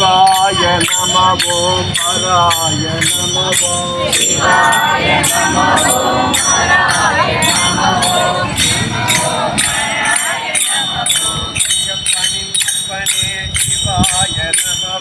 శివాయ నమో హరాయ నమో శివాయ నమో హరాయ శివాయ శివాయ నమో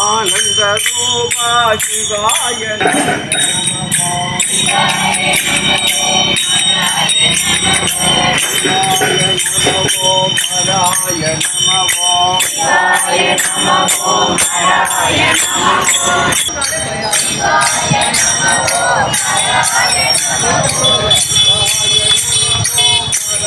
ఆనంద రూపా శివాయ నమో హరాయ నమో శివాయ నమో హరాయ నమో శివాయ నమో హరాయ నమో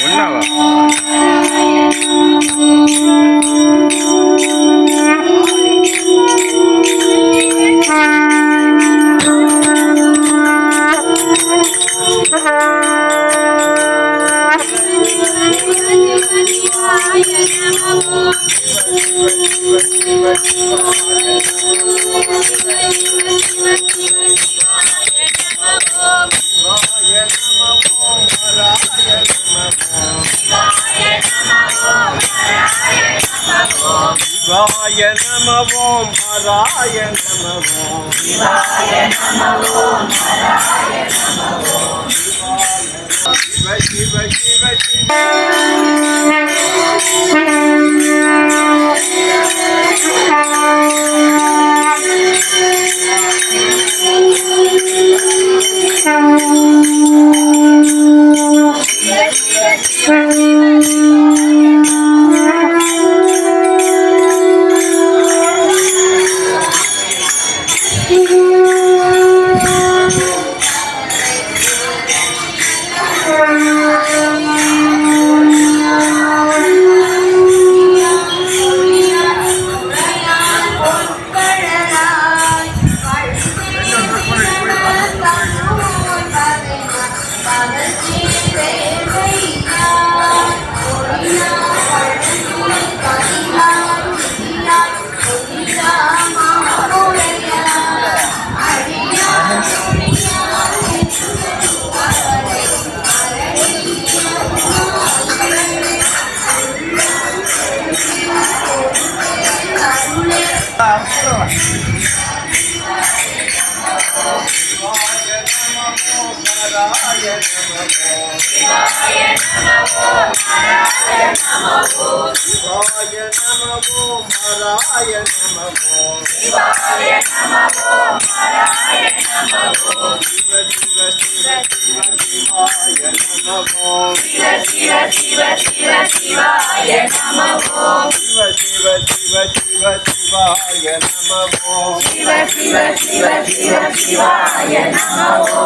ఓం నమ శివాయ శివాయ నమో ఉన్నావా నమ ఓం శివాయ నమ హరాయ నమో శివాయ నమో హరాయ నమో శివ శివ శివ శివ శివాయ నమో శివ శివ శివ శివ శివాయ నమో శివ శివ శివ శివ శివాయ నమో శివ శివ శివ శివ శివాయ నమో.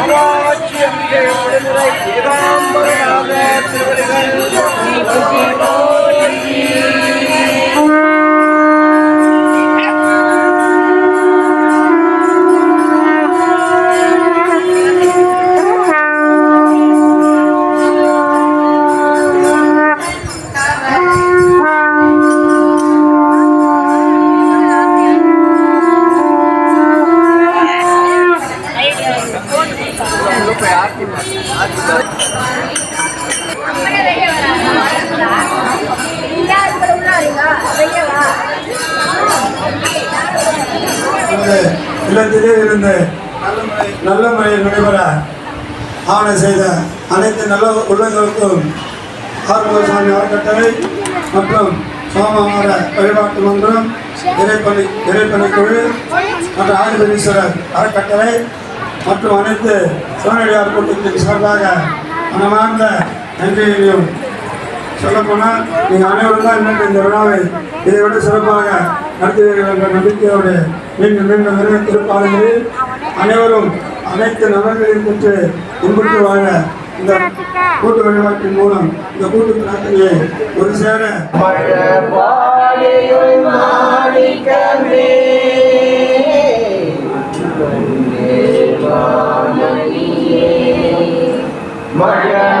திருவடிகள் இல்லத்திலே இருந்து நல்ல முறையில் நடைபெற ஆவணை செய்த அனைத்து நல்ல உள்ளங்களுக்கும் ஆறுமுக சாமி அறக்கட்டளை மற்றும் சோமவார வழிபாட்டு மன்றம் இறைப்பணி இறைப்பணி குழு மற்றும் ஆதிபதீஸ்வரர் அறக்கட்டளை மற்றும் அனைத்து சிவனடியார் கூட்டத்தின் சார்பாக மனமார்ந்த நன்றியையும் சொல்லப்போனால் நீங்கள் அனைவரும் தான் இன்னும் இந்த விழாவை இதை விட சிறப்பாக நடத்துவீர்கள் என்ற நம்பிக்கையோடு மீண்டும் மீண்டும் நிறைய திருப்பாளர்களில் அனைவரும் அனைத்து நலன்களையும் பெற்று இன்புற்று வாழ இந்த கூட்டு வழிபாட்டின் மூலம் இந்த கூட்டு பிரார்த்தனையை ஒரு சேர மழபாடியுள்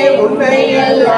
உண்மையெல்லாம்